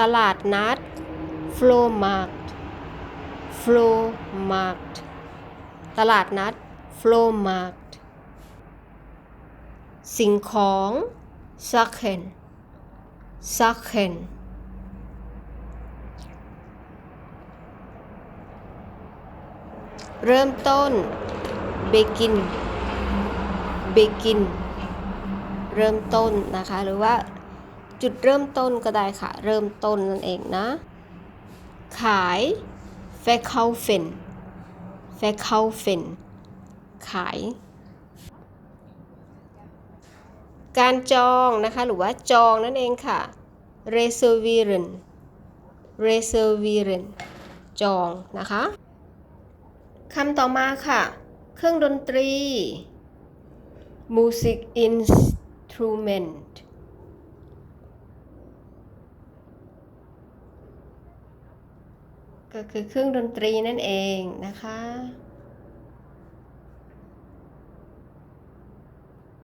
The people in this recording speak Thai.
ตลาดนัด Flohmarkt Flohmarkt ตลาดนัด Flohmarkt สิ่งของ Sachen Sachen เริ่มต้น begin begin เริ่มต้นนะคะ หรือว่า จุดเริ่มต้นก็ได้ค่ะ เริ่มต้นนั่นเองนะ ขาย verkaufen verkaufen ขาย การจองนะคะ หรือว่าจองนั่นเองค่ะ reservieren reservieren จองนะคะคำต่อมาค่ะ เครื่องดนตรี music instrument ก็คือเครื่องดนตรีนั่นเองนะคะ